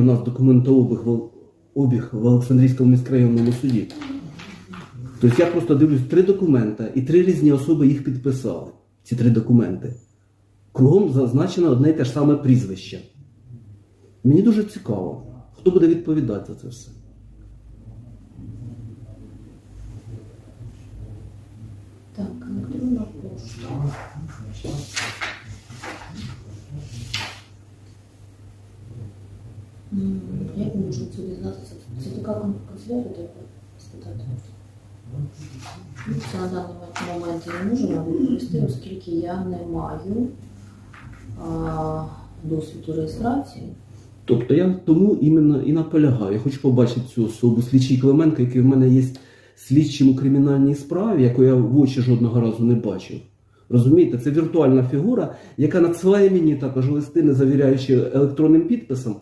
У нас документообіг в, обіг в Олександрійському міськрайонному суді. Тобто я просто дивлюсь три документи, і три різні особи їх підписали. Ці три документи. Кругом зазначено одне і те ж саме прізвище. Мені дуже цікаво, хто буде відповідати за це все. Так, електронна пошта. М, Як ми можемо це дізнатися? Це така канцелярія треба спитати. Ну, Це на даний момент я не можу вам відповісти, оскільки я не маю а, досвіду реєстрації. Тобто я тому іменно і наполягаю. Я хочу побачити цю особу, слідчий Клименко, який в мене є слідчим у кримінальній справі, яку я в очі жодного разу не бачив. Розумієте, це віртуальна фігура, яка надсилає мені також листи, не завіряючи електронним підписом.